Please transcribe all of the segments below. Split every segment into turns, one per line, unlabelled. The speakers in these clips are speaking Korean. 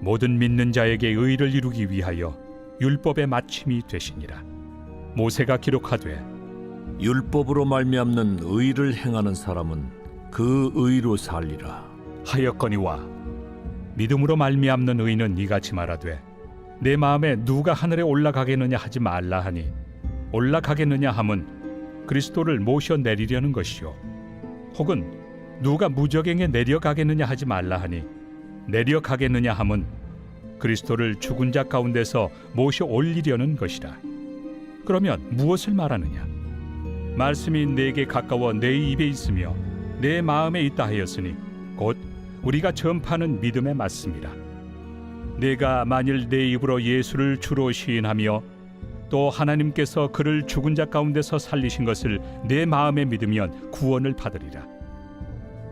모든 믿는 자에게 의를 이루기 위하여 율법의 마침이 되시니라. 모세가 기록하되
율법으로 말미암는 의를 행하는 사람은 그 의로 살리라.
하였거니와 믿음으로 말미암는 의는 이같이 말하되 내 마음에 누가 하늘에 올라가겠느냐 하지 말라 하니 올라가겠느냐 함은 그리스도를 모셔 내리려는 것이요 혹은 누가 무적행에 내려가겠느냐 하지 말라 하니 내려가겠느냐 함은 그리스도를 죽은 자 가운데서 모셔 올리려는 것이라. 그러면 무엇을 말하느냐? 말씀이 내게 가까워 내 입에 있으며 내 마음에 있다 하였으니 곧 우리가 전파하는 믿음에 맞습니다. 내가 만일 내 입으로 예수를 주로 시인하며 또 하나님께서 그를 죽은 자 가운데서 살리신 것을 내 마음에 믿으면 구원을 받으리라.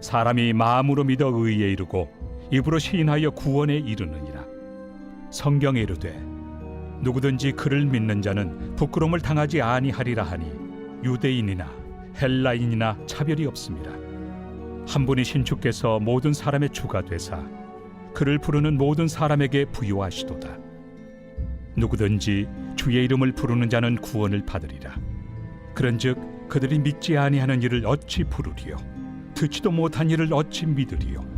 사람이 마음으로 믿어 의에 이르고 입으로 시인하여 구원에 이르느니라. 성경에 이르되 누구든지 그를 믿는 자는 부끄러움을 당하지 아니하리라 하니 유대인이나 헬라인이나 차별이 없습니다. 한 분이신 주께서 모든 사람의 주가 되사 그를 부르는 모든 사람에게 부요하시도다. 누구든지 주의 이름을 부르는 자는 구원을 받으리라. 그런즉 그들이 믿지 아니하는 일을 어찌 부르리요? 듣지도 못한 일을 어찌 믿으리요?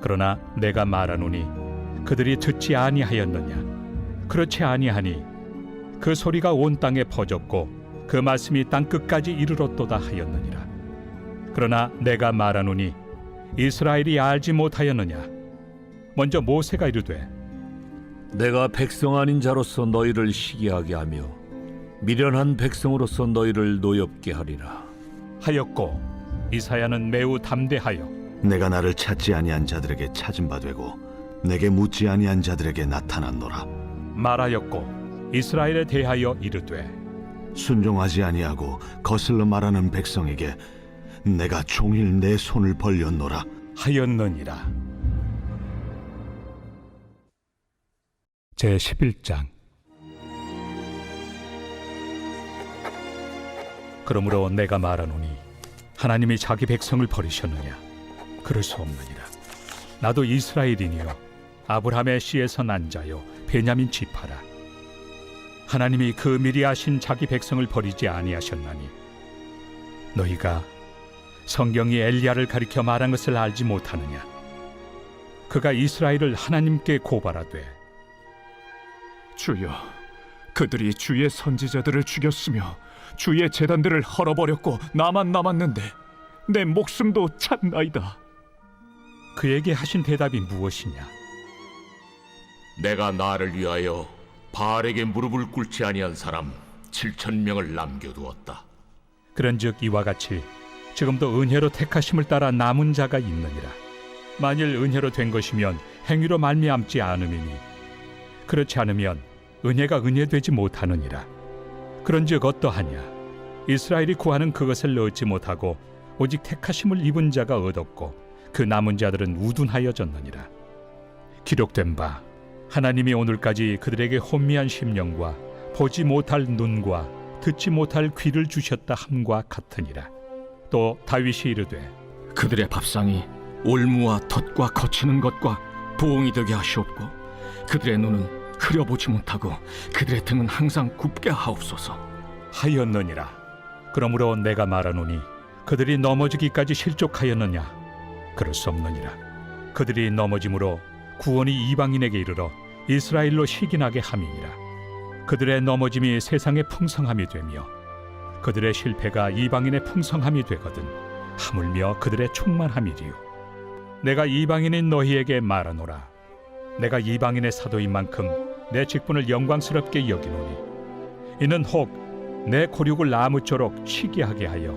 그러나 내가 말하노니 그들이 듣지 아니하였느냐? 그렇지 아니하니 그 소리가 온 땅에 퍼졌고 그 말씀이 땅 끝까지 이르렀도다 하였느니라. 그러나 내가 말하노니 이스라엘이 알지 못하였느냐? 먼저 모세가 이르되
내가 백성 아닌 자로서 너희를 시기하게 하며 미련한 백성으로서 너희를 노엽게 하리라.
하였고 이사야는 매우 담대하여
내가 나를 찾지 아니한 자들에게 찾은 바 되고 내게 묻지 아니한 자들에게 나타났노라.
말하였고 이스라엘에 대하여 이르되
순종하지 아니하고 거슬러 말하는 백성에게 내가 종일 내 손을 벌렸노라.
하였느니라. 제 11장 그러므로 내가 말하노니 하나님이 자기 백성을 버리셨느냐 그럴 수 없느니라. 나도 이스라엘이니요 아브라함의 씨에서 난 자요 베냐민 지파라. 하나님이 그 미리 하신 자기 백성을 버리지 아니하셨나니. 너희가 성경이 엘리야를 가리켜 말한 것을 알지 못하느냐? 그가 이스라엘을 하나님께 고발하되
주여, 그들이 주의 선지자들을 죽였으며 주의 재단들을 헐어버렸고 나만 남았는데 내 목숨도 찼나이다.
그에게 하신 대답이 무엇이냐?
내가 나를 위하여 바알에게 무릎을 꿇지 아니한 사람 7천 명을 남겨두었다.
그런즉 이와 같이 지금도 은혜로 택하심을 따라 남은 자가 있느니라. 만일 은혜로 된 것이면 행위로 말미암지 않음이니 그렇지 않으면 은혜가 은혜되지 못하느니라. 그런즉 어떠하냐? 이스라엘이 구하는 그것을 얻지 못하고 오직 택하심을 입은 자가 얻었고 그 남은 자들은 우둔하여졌느니라. 기록된 바 하나님이 오늘까지 그들에게 혼미한 심령과 보지 못할 눈과 듣지 못할 귀를 주셨다 함과 같으니라. 또 다윗이 이르되
그들의 밥상이 올무와 덫과 거치는 것과 보응이 되게 하시옵고 그들의 눈은 흐려보지 못하고 그들의 등은 항상 굽게 하옵소서.
하였느니라. 그러므로 내가 말하노니 그들이 넘어지기까지 실족하였느냐 그럴 수 없느니라. 그들이 넘어짐으로 구원이 이방인에게 이르러 이스라엘로 시기나게 함이니라. 그들의 넘어짐이 세상의 풍성함이 되며 그들의 실패가 이방인의 풍성함이 되거든 하물며 그들의 충만함이리요. 내가 이방인인 너희에게 말하노라. 내가 이방인의 사도인 만큼 내 직분을 영광스럽게 여기노니 이는 혹 내 고륙을 나무쪼록 시기하게 하여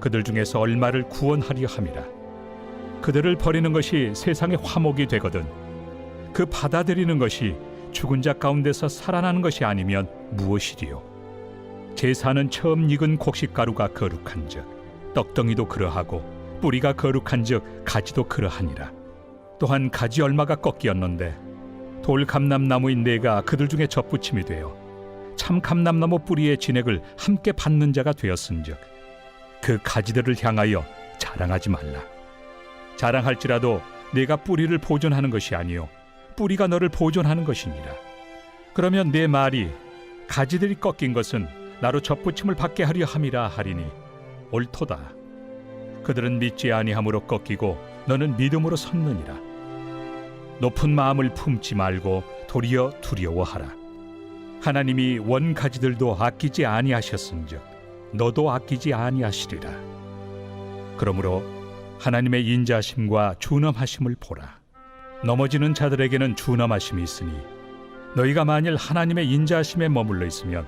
그들 중에서 얼마를 구원하려 함이라 그들을 버리는 것이 세상의 화목이 되거든. 그 받아들이는 것이 죽은 자 가운데서 살아나는 것이 아니면 무엇이리요? 제사는 처음 익은 곡식가루가 거룩한즉 떡덩이도 그러하고 뿌리가 거룩한즉 가지도 그러하니라. 또한 가지 얼마가 꺾이었는데 돌 감람나무인 내가 그들 중에 접붙임이 되어 참 감람나무 뿌리의 진액을 함께 받는 자가 되었은즉 그 가지들을 향하여 자랑하지 말라 자랑할지라도 내가 뿌리를 보존하는 것이 아니요 뿌리가 너를 보존하는 것이니라. 그러면 내 말이 가지들이 꺾인 것은 나로 접붙임을 받게 하려 함이라 하리니 옳도다. 그들은 믿지 아니함으로 꺾이고 너는 믿음으로 섰느니라. 높은 마음을 품지 말고 도리어 두려워하라. 하나님이 원 가지들도 아끼지 아니하셨은즉 너도 아끼지 아니하시리라. 그러므로 하나님의 인자심과 준엄하심을 보라. 넘어지는 자들에게는 준엄하심이 있으니 너희가 만일 하나님의 인자심에 머물러 있으면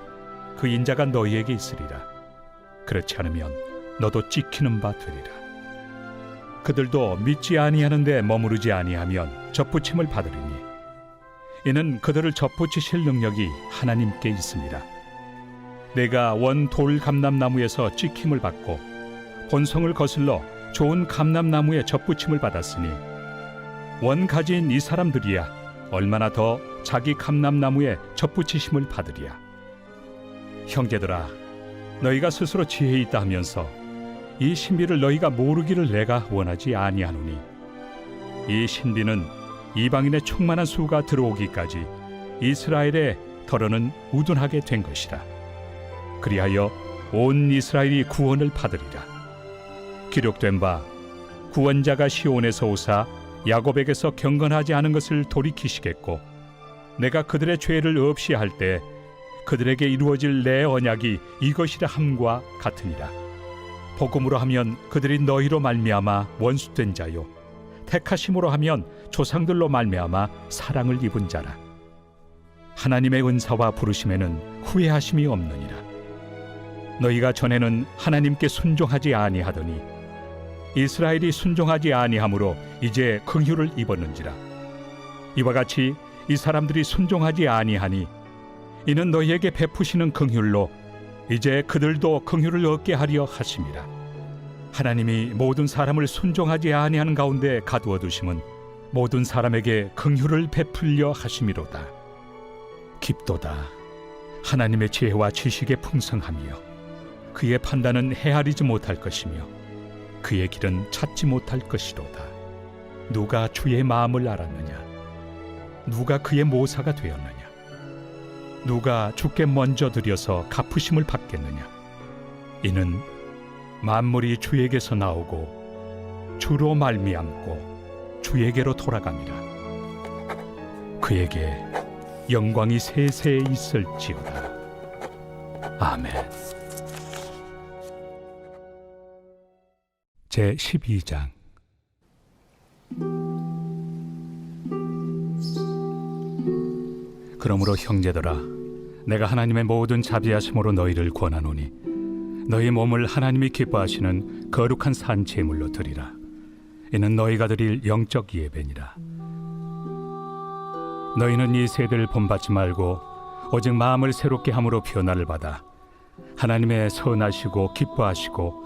그 인자가 너희에게 있으리라. 그렇지 않으면 너도 찍히는 바 되리라. 그들도 믿지 아니하는데 머무르지 아니하면 접붙임을 받으리니 이는 그들을 접붙이실 능력이 하나님께 있습니다. 내가 원 돌 감람나무에서 찍힘을 받고 본성을 거슬러 좋은 감람나무에 접붙임을 받았으니 원 가지인 이 사람들이야 얼마나 더 자기 감람나무에 접붙이심을 받으리야 형제들아 너희가 스스로 지혜 있다 하면서 이 신비를 너희가 모르기를 내가 원하지 아니하노니 이 신비는 이방인의 충만한 수가 들어오기까지 이스라엘의 덜어는 우둔하게 된 것이라. 그리하여 온 이스라엘이 구원을 받으리라 기록된 바 구원자가 시온에서 오사 야곱에게서 경건하지 않은 것을 돌이키시겠고 내가 그들의 죄를 없이 할 때 그들에게 이루어질 내 언약이 이것이라 함과 같으니라. 복음으로 하면 그들이 너희로 말미암아 원수된 자요 택하심으로 하면 조상들로 말미암아 사랑을 입은 자라. 하나님의 은사와 부르심에는 후회하심이 없느니라. 너희가 전에는 하나님께 순종하지 아니하더니 이스라엘이 순종하지 아니하므로 이제 긍휼을 입었는지라. 이와 같이 이 사람들이 순종하지 아니하니 이는 너희에게 베푸시는 긍휼로 이제 그들도 긍휼을 얻게 하려 하심이라. 하나님이 모든 사람을 순종하지 아니하는 가운데 가두어 두심은 모든 사람에게 긍휼을 베풀려 하심이로다. 깊도다. 하나님의 지혜와 지식의 풍성함이요. 그의 판단은 헤아리지 못할 것이며 그의 길은 찾지 못할 것이로다. 누가 주의 마음을 알았느냐? 누가 그의 모사가 되었느냐? 누가 주께 먼저 드려서 갚으심을 받겠느냐? 이는 만물이 주에게서 나오고 주로 말미암고 주에게로 돌아갑니다. 그에게 영광이 세세에 있을지어다. 아멘. 제 12장. 그러므로 형제들아 내가 하나님의 모든 자비하심으로 너희를 권하노니 너희 몸을 하나님이 기뻐하시는 거룩한 산 제물로 드리라. 이는 너희가 드릴 영적 예배니라. 너희는 이 세대를 본받지 말고 오직 마음을 새롭게 함으로 변화를 받아 하나님의 선하시고 기뻐하시고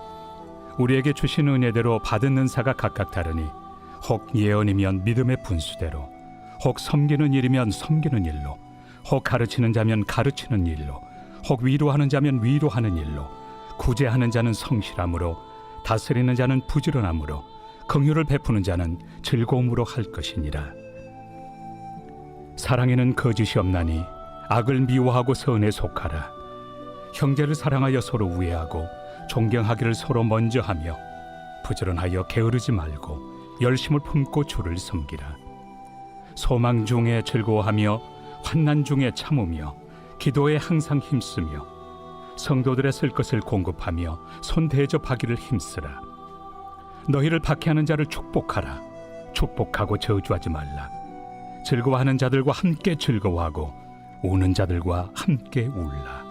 우리에게 주신 은혜대로 받은 은사가 각각 다르니 혹 예언이면 믿음의 분수대로 혹 섬기는 일이면 섬기는 일로 혹 가르치는 자면 가르치는 일로 혹 위로하는 자면 위로하는 일로 구제하는 자는 성실함으로 다스리는 자는 부지런함으로 긍휼을 베푸는 자는 즐거움으로 할 것이니라. 사랑에는 거짓이 없나니 악을 미워하고 선에 속하라. 형제를 사랑하여 서로 우애하고 존경하기를 서로 먼저 하며 부지런하여 게으르지 말고 열심을 품고 주를 섬기라. 소망 중에 즐거워하며 환난 중에 참으며 기도에 항상 힘쓰며 성도들의 쓸 것을 공급하며 손 대접하기를 힘쓰라. 너희를 박해하는 자를 축복하라. 축복하고 저주하지 말라. 즐거워하는 자들과 함께 즐거워하고 우는 자들과 함께 울라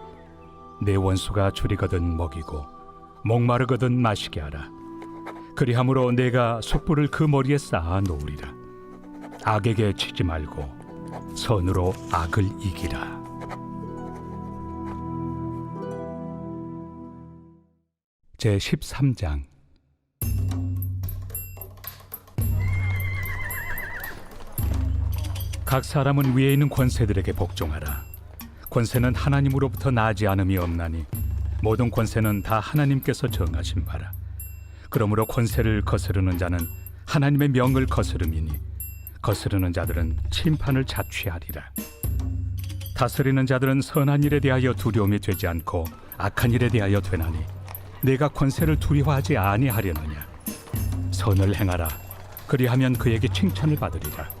내 원수가 줄이거든 먹이고 목마르거든 마시게 하라. 그리함으로 내가 숯불을 그 머리에 쌓아 놓으리라. 악에게 치지 말고 선으로 악을 이기라. 제 13장 각 사람은 위에 있는 권세들에게 복종하라. 권세는 하나님으로부터 나지 않음이 없나니 모든 권세는 다 하나님께서 정하신 바라. 그러므로 권세를 거스르는 자는 하나님의 명을 거스름이니 거스르는 자들은 심판을 자취하리라. 다스리는 자들은 선한 일에 대하여 두려움이 되지 않고 악한 일에 대하여 되나니 내가 권세를 두려워하지 아니하려느냐 선을 행하라 그리하면 그에게 칭찬을 받으리라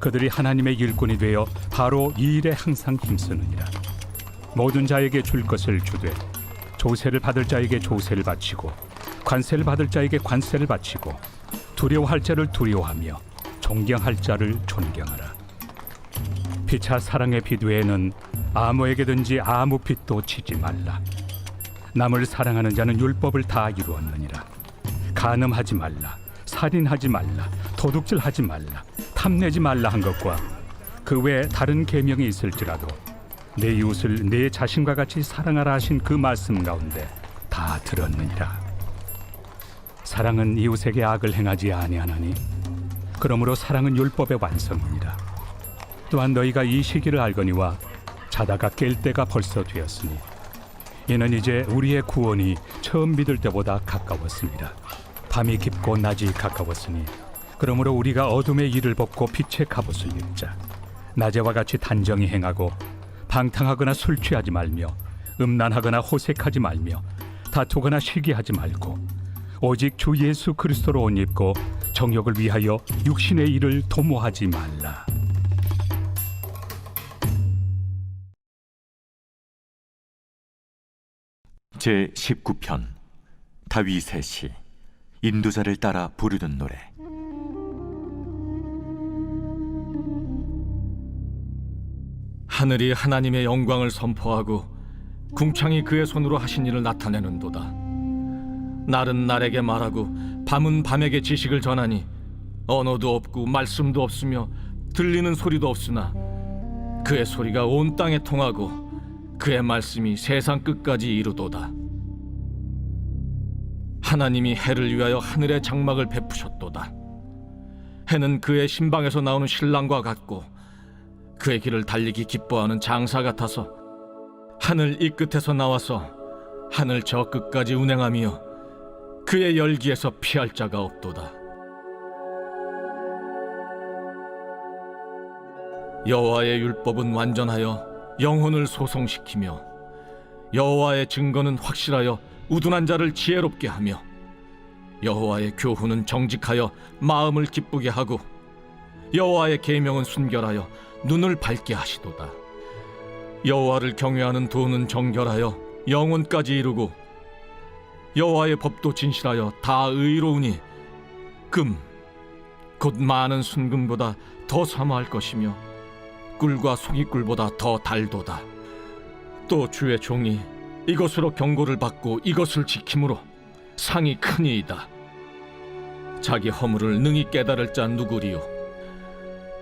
그들이 하나님의 일꾼이 되어 바로 이 일에 항상 힘쓰느니라. 모든 자에게 줄 것을 주되 조세를 받을 자에게 조세를 바치고 관세를 받을 자에게 관세를 바치고 두려워할 자를 두려워하며 존경할 자를 존경하라. 피차 사랑의 비두에는 아무에게든지 아무 빚도 지지 말라. 남을 사랑하는 자는 율법을 다 이루었느니라. 간음하지 말라. 살인하지 말라. 도둑질하지 말라. 탐내지 말라 한 것과 그 외에 다른 계명이 있을지라도 내 이웃을 내 자신과 같이 사랑하라 하신 그 말씀 가운데 다 들었느니라. 사랑은 이웃에게 악을 행하지 아니하나니 그러므로 사랑은 율법의 완성이니라. 또한 너희가 이 시기를 알거니와 자다가 깰 때가 벌써 되었으니 이는 이제 우리의 구원이 처음 믿을 때보다 가까웠습니다. 밤이 깊고 낮이 가까웠으니 그러므로 우리가 어둠의 일을 벗고 빛의 갑옷을 입자. 낮에와 같이 단정히 행하고 방탕하거나 술 취하지 말며 음란하거나 호색하지 말며 다투거나 시기하지 말고 오직 주 예수 그리스도로 옷 입고 정욕을 위하여 육신의 일을 도모하지 말라.
제 19편 다윗의 시 인도자를 따라 부르는 노래
하늘이 하나님의 영광을 선포하고 궁창이 그의 손으로 하신 일을 나타내는도다. 날은 날에게 말하고 밤은 밤에게 지식을 전하니 언어도 없고 말씀도 없으며 들리는 소리도 없으나 그의 소리가 온 땅에 통하고 그의 말씀이 세상 끝까지 이르도다. 하나님이 해를 위하여 하늘의 장막을 베푸셨도다. 해는 그의 신방에서 나오는 신랑과 같고 그의 길을 달리기 기뻐하는 장사 같아서 하늘 이 끝에서 나와서 하늘 저 끝까지 운행하며 그의 열기에서 피할 자가 없도다. 여호와의 율법은 완전하여 영혼을 소송시키며 여호와의 증거는 확실하여 우둔한 자를 지혜롭게 하며 여호와의 교훈은 정직하여 마음을 기쁘게 하고 여호와의 계명은 순결하여 눈을 밝게 하시도다. 여호와를 경외하는 도는 정결하여 영혼까지 이루고 여호와의 법도 진실하여 다 의로우니 금 곧 많은 순금보다 더 사모할 것이며 꿀과 송이꿀보다 더 달도다. 또 주의 종이 이것으로 경고를 받고 이것을 지킴으로 상이 크니이다. 자기 허물을 능히 깨달을 자 누구리요?